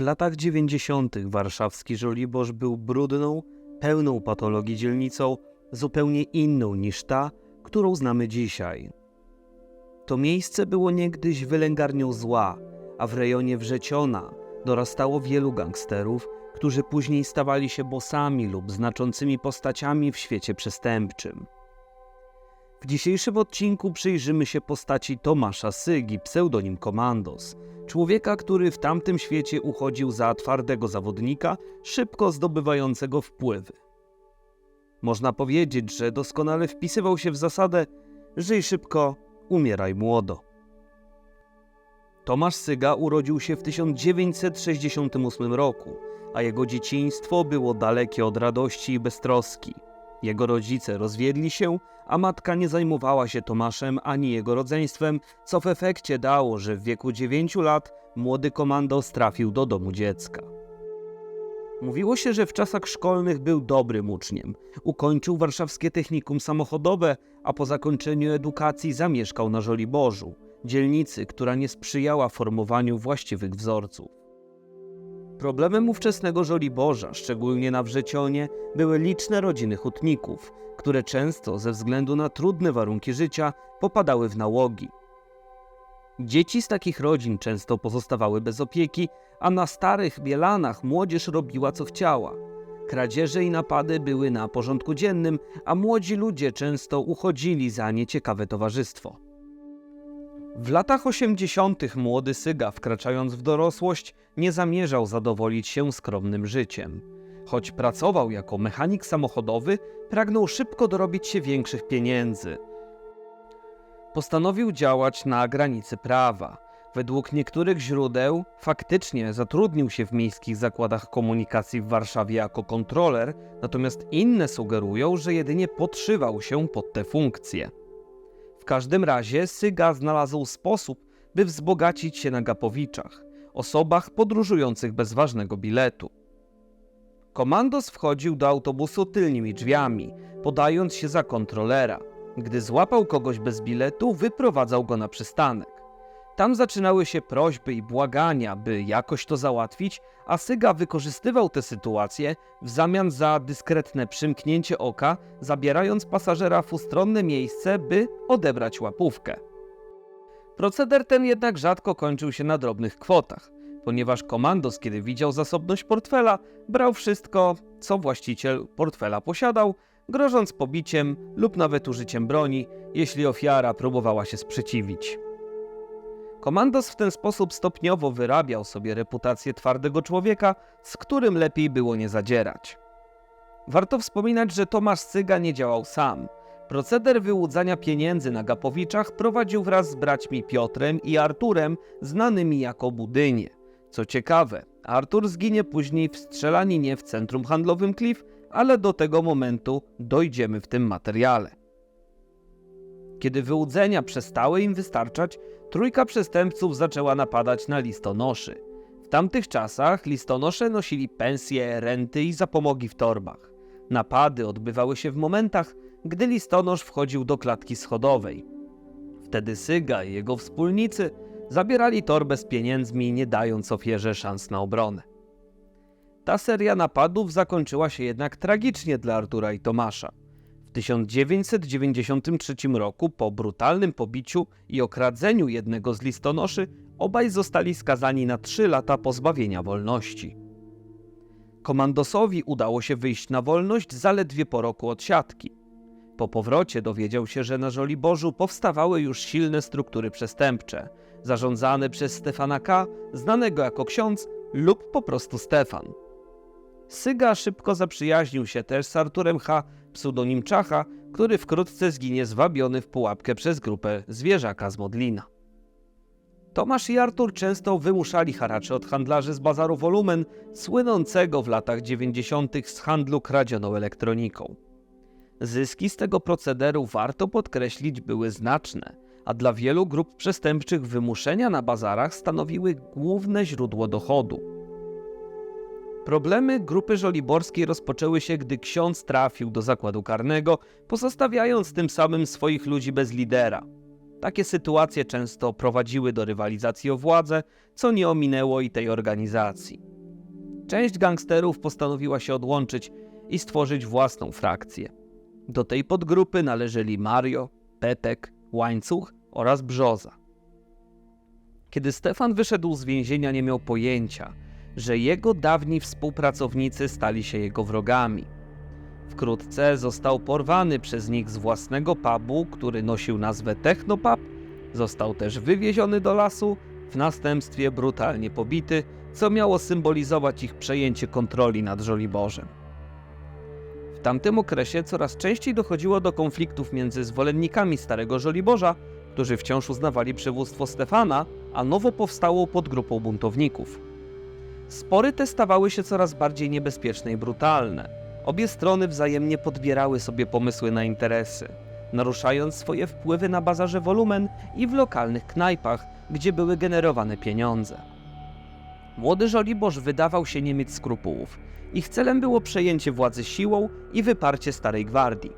W latach 90. warszawski Żoliborz był brudną, pełną patologii dzielnicą, zupełnie inną niż ta, którą znamy dzisiaj. To miejsce było niegdyś wylęgarnią zła, a w rejonie Wrzeciona dorastało wielu gangsterów, którzy później stawali się bossami lub znaczącymi postaciami w świecie przestępczym. W dzisiejszym odcinku przyjrzymy się postaci Tomasza Sygi, pseudonim Komandos, człowieka, który w tamtym świecie uchodził za twardego zawodnika, szybko zdobywającego wpływy. Można powiedzieć, że doskonale wpisywał się w zasadę żyj szybko, umieraj młodo. Tomasz Syga urodził się w 1968 roku, a jego dzieciństwo było dalekie od radości i beztroski. Jego rodzice rozwiedli się, a matka nie zajmowała się Tomaszem ani jego rodzeństwem, co w efekcie dało, że w wieku 9 lat młody komandos trafił do domu dziecka. Mówiło się, że w czasach szkolnych był dobrym uczniem. Ukończył warszawskie technikum samochodowe, a po zakończeniu edukacji zamieszkał na Żoliborzu, dzielnicy, która nie sprzyjała formowaniu właściwych wzorców. Problemem ówczesnego Żoliborza, szczególnie na Wrzecionie, były liczne rodziny hutników, które często ze względu na trudne warunki życia popadały w nałogi. Dzieci z takich rodzin często pozostawały bez opieki, a na starych bielanach młodzież robiła co chciała. Kradzieże i napady były na porządku dziennym, a młodzi ludzie często uchodzili za nieciekawe towarzystwo. W latach 80. młody Syga, wkraczając w dorosłość, nie zamierzał zadowolić się skromnym życiem. Choć pracował jako mechanik samochodowy, pragnął szybko dorobić się większych pieniędzy. Postanowił działać na granicy prawa. Według niektórych źródeł faktycznie zatrudnił się w miejskich zakładach komunikacji w Warszawie jako kontroler, natomiast inne sugerują, że jedynie podszywał się pod te funkcje. W każdym razie Syga znalazł sposób, by wzbogacić się na Gapowiczach, osobach podróżujących bez ważnego biletu. Komandos wchodził do autobusu tylnymi drzwiami, podając się za kontrolera. Gdy złapał kogoś bez biletu, wyprowadzał go na przystanek. Tam zaczynały się prośby i błagania, by jakoś to załatwić, a Syga wykorzystywał tę sytuację w zamian za dyskretne przymknięcie oka, zabierając pasażera w ustronne miejsce, by odebrać łapówkę. Proceder ten jednak rzadko kończył się na drobnych kwotach, ponieważ komandos, kiedy widział zasobność portfela, brał wszystko, co właściciel portfela posiadał, grożąc pobiciem lub nawet użyciem broni, jeśli ofiara próbowała się sprzeciwić. Komandos w ten sposób stopniowo wyrabiał sobie reputację twardego człowieka, z którym lepiej było nie zadzierać. Warto wspominać, że Tomasz Cyga nie działał sam. Proceder wyłudzania pieniędzy na Gapowiczach prowadził wraz z braćmi Piotrem i Arturem, znanymi jako Budynie. Co ciekawe, Artur zginie później w strzelaninie w centrum handlowym Cliff, ale do tego momentu dojdziemy w tym materiale. Kiedy wyłudzenia przestały im wystarczać, trójka przestępców zaczęła napadać na listonoszy. W tamtych czasach listonosze nosili pensje, renty i zapomogi w torbach. Napady odbywały się w momentach, gdy listonosz wchodził do klatki schodowej. Wtedy Syga i jego wspólnicy zabierali torbę z pieniędzmi, nie dając ofierze szans na obronę. Ta seria napadów zakończyła się jednak tragicznie dla Artura i Tomasza. W 1993 roku, po brutalnym pobiciu i okradzeniu jednego z listonoszy, obaj zostali skazani na 3 lata pozbawienia wolności. Komandosowi udało się wyjść na wolność zaledwie po roku od siatki. Po powrocie dowiedział się, że na Żoliborzu powstawały już silne struktury przestępcze, zarządzane przez Stefana K., znanego jako ksiądz lub po prostu Stefan. Syga szybko zaprzyjaźnił się też z Arturem H., pseudonim Czacha, który wkrótce zginie zwabiony w pułapkę przez grupę zwierzaka z Modlina. Tomasz i Artur często wymuszali haracze od handlarzy z bazaru Wolumen, słynącego w latach 90. z handlu kradzioną elektroniką. Zyski z tego procederu warto podkreślić były znaczne, a dla wielu grup przestępczych wymuszenia na bazarach stanowiły główne źródło dochodu. Problemy grupy żoliborskiej rozpoczęły się, gdy ksiądz trafił do zakładu karnego, pozostawiając tym samym swoich ludzi bez lidera. Takie sytuacje często prowadziły do rywalizacji o władzę, co nie ominęło i tej organizacji. część gangsterów postanowiła się odłączyć i stworzyć własną frakcję. Do tej podgrupy należeli Mario, Petek, Łańcuch oraz Brzoza. Kiedy Stefan wyszedł z więzienia, nie miał pojęcia, że jego dawni współpracownicy stali się jego wrogami. Wkrótce został porwany przez nich z własnego pubu, który nosił nazwę Technopub, został też wywieziony do lasu, w następstwie brutalnie pobity, co miało symbolizować ich przejęcie kontroli nad Żoliborzem. W tamtym okresie coraz częściej dochodziło do konfliktów między zwolennikami Starego Żoliborza, którzy wciąż uznawali przywództwo Stefana, a nowo powstałą podgrupą buntowników. Spory te stawały się coraz bardziej niebezpieczne i brutalne. Obie strony wzajemnie podbierały sobie pomysły na interesy, naruszając swoje wpływy na bazarze wolumen i w lokalnych knajpach, gdzie były generowane pieniądze. Młody Żoliborz wydawał się nie mieć skrupułów. Ich celem było przejęcie władzy siłą i wyparcie Starej Gwardii.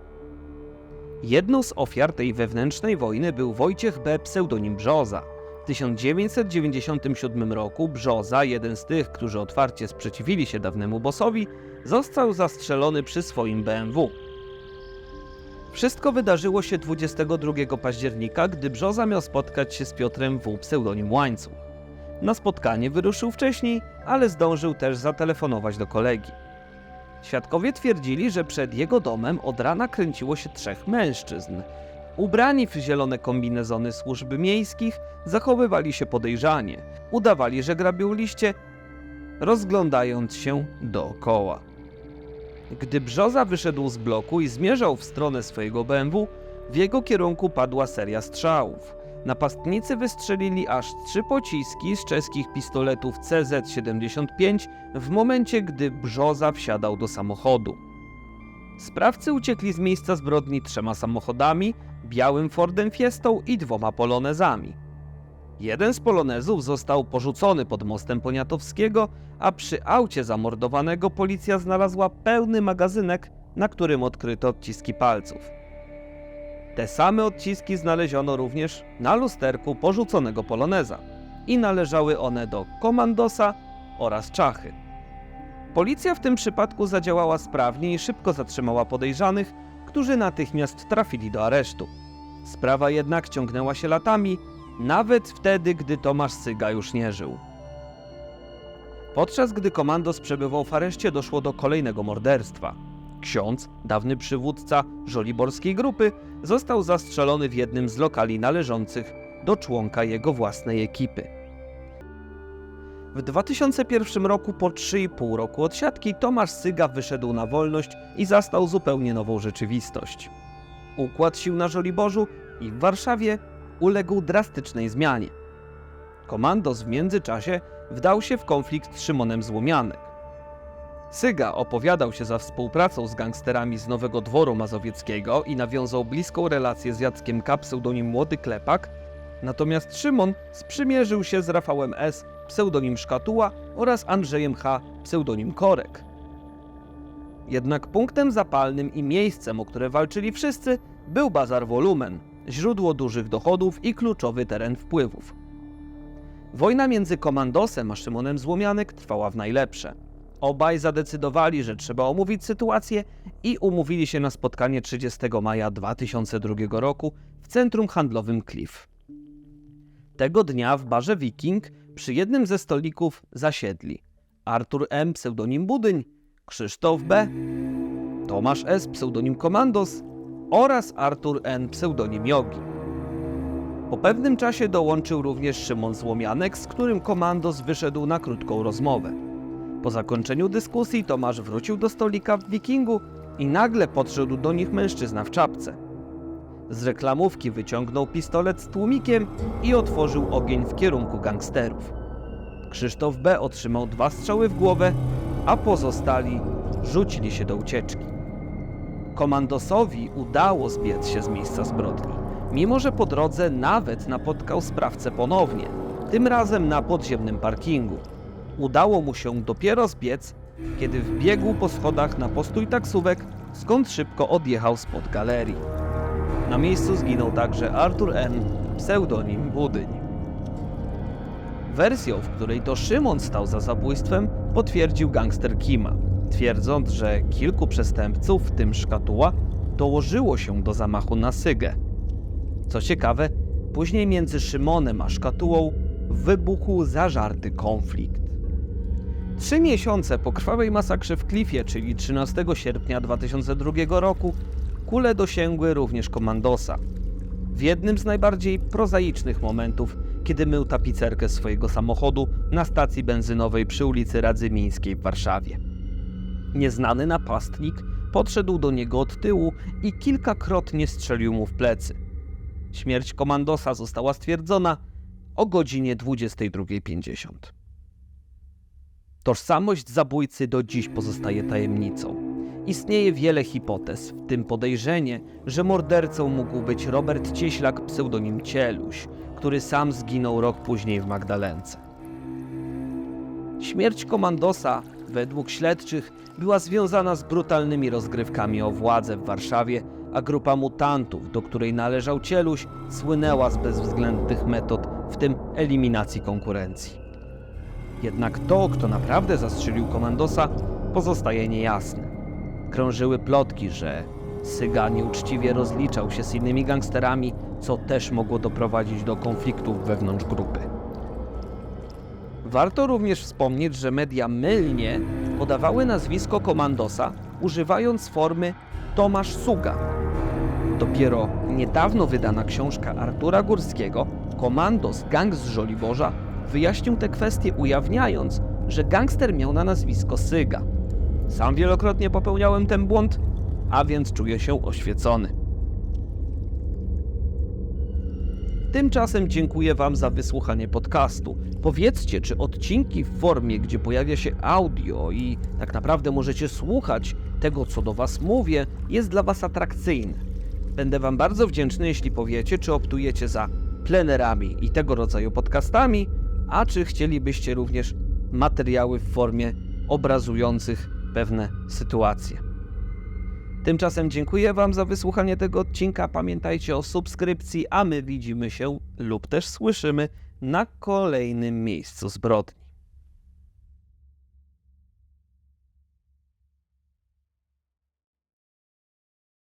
Jedną z ofiar tej wewnętrznej wojny był Wojciech B. pseudonim Brzoza. W 1997 roku Brzoza, jeden z tych, którzy otwarcie sprzeciwili się dawnemu bossowi, został zastrzelony przy swoim BMW. Wszystko wydarzyło się 22 października, gdy Brzoza miał spotkać się z Piotrem W. pseudonim Łańcuch. Na spotkanie wyruszył wcześniej, ale zdążył też zatelefonować do kolegi. Świadkowie twierdzili, że przed jego domem od rana kręciło się trzech mężczyzn. Ubrani w zielone kombinezony służby miejskich, zachowywali się podejrzanie. Udawali, że grabią liście, rozglądając się dookoła. Gdy Brzoza wyszedł z bloku i zmierzał w stronę swojego BMW, w jego kierunku padła seria strzałów. Napastnicy wystrzelili aż trzy pociski z czeskich pistoletów CZ-75 w momencie, gdy Brzoza wsiadał do samochodu. Sprawcy uciekli z miejsca zbrodni trzema samochodami, białym Fordem Fiestą i dwoma polonezami. Jeden z polonezów został porzucony pod mostem Poniatowskiego, a przy aucie zamordowanego policja znalazła pełny magazynek, na którym odkryto odciski palców. Te same odciski znaleziono również na lusterku porzuconego poloneza i należały one do komandosa oraz czachy. Policja w tym przypadku zadziałała sprawnie i szybko zatrzymała podejrzanych, którzy natychmiast trafili do aresztu. Sprawa jednak ciągnęła się latami, nawet wtedy, gdy Tomasz Syga już nie żył. Podczas gdy komandos przebywał w areszcie, doszło do kolejnego morderstwa. Ksiądz, dawny przywódca żoliborskiej grupy, został zastrzelony w jednym z lokali należących do członka jego własnej ekipy. W 2001 roku, po 3,5 roku odsiadki, Tomasz Syga wyszedł na wolność i zastał zupełnie nową rzeczywistość. Układ sił na Żoliborzu i w Warszawie uległ drastycznej zmianie. Komandos w międzyczasie wdał się w konflikt z Szymonem Złomianek. Syga opowiadał się za współpracą z gangsterami z Nowego Dworu Mazowieckiego i nawiązał bliską relację z Jackiem K. pseudonim Młody Klepak, natomiast Szymon sprzymierzył się z Rafałem S. pseudonim Szkatuła oraz Andrzejem H. pseudonim Korek. Jednak punktem zapalnym i miejscem, o które walczyli wszyscy, był bazar Wolumen, źródło dużych dochodów i kluczowy teren wpływów. Wojna między komandosem a Szymonem Złomianek trwała w najlepsze. Obaj zadecydowali, że trzeba omówić sytuację i umówili się na spotkanie 30 maja 2002 roku w centrum handlowym Cliff. Tego dnia w barze Viking przy jednym ze stolików zasiedli Artur M. pseudonim Budyń, Krzysztof B., Tomasz S. pseudonim Komandos oraz Artur N. pseudonim Jogi. Po pewnym czasie dołączył również Szymon Złomianek, z którym Komandos wyszedł na krótką rozmowę. Po zakończeniu dyskusji Tomasz wrócił do stolika w Wikingu i nagle podszedł do nich mężczyzna w czapce. Z reklamówki wyciągnął pistolet z tłumikiem i otworzył ogień w kierunku gangsterów. Krzysztof B. otrzymał dwa strzały w głowę, a pozostali rzucili się do ucieczki. Komandosowi udało zbiec się z miejsca zbrodni, mimo że po drodze nawet napotkał sprawcę ponownie, tym razem na podziemnym parkingu. Udało mu się dopiero zbiec, kiedy wbiegł po schodach na postój taksówek, skąd szybko odjechał spod galerii. Na miejscu zginął także Artur N., pseudonim Budyń. Wersją, w której to Szymon stał za zabójstwem, potwierdził gangster Kima, twierdząc, że kilku przestępców, w tym Szkatuła, dołożyło się do zamachu na Sygę. Co ciekawe, później między Szymonem a Szkatułą wybuchł zażarty konflikt. Trzy miesiące po krwawej masakrze w Cliffie, czyli 13 sierpnia 2002 roku, kule dosięgły również komandosa. W jednym z najbardziej prozaicznych momentów, kiedy mył tapicerkę swojego samochodu na stacji benzynowej przy ulicy Radzymińskiej w Warszawie. Nieznany napastnik podszedł do niego od tyłu i kilkakrotnie strzelił mu w plecy. Śmierć komandosa została stwierdzona o godzinie 22.50. Tożsamość zabójcy do dziś pozostaje tajemnicą. Istnieje wiele hipotez, w tym podejrzenie, że mordercą mógł być Robert Cieślak, pseudonim Cieluś, który sam zginął rok później w Magdalence. Śmierć komandosa, według śledczych, była związana z brutalnymi rozgrywkami o władzę w Warszawie, a grupa mutantów, do której należał Cieluś, słynęła z bezwzględnych metod, w tym eliminacji konkurencji. Jednak to, kto naprawdę zastrzelił komandosa, pozostaje niejasne. Krążyły plotki, że Syga nieuczciwie rozliczał się z innymi gangsterami, co też mogło doprowadzić do konfliktów wewnątrz grupy. Warto również wspomnieć, że media mylnie podawały nazwisko komandosa, używając formy Tomasz Suga. Dopiero niedawno wydana książka Artura Górskiego, Komandos Gang z Żoliborza, wyjaśnił te kwestie, ujawniając, że gangster miał na nazwisko Syga. Sam wielokrotnie popełniałem ten błąd, a więc czuję się oświecony. Tymczasem dziękuję Wam za wysłuchanie podcastu. Powiedzcie, czy odcinki w formie, gdzie pojawia się audio i tak naprawdę możecie słuchać tego, co do Was mówię, jest dla Was atrakcyjne. Będę Wam bardzo wdzięczny, jeśli powiecie, czy optujecie za plenerami i tego rodzaju podcastami, a czy chcielibyście również materiały w formie obrazujących pewne sytuacje. Tymczasem dziękuję Wam za wysłuchanie tego odcinka. Pamiętajcie o subskrypcji, a my widzimy się lub też słyszymy na kolejnym miejscu zbrodni.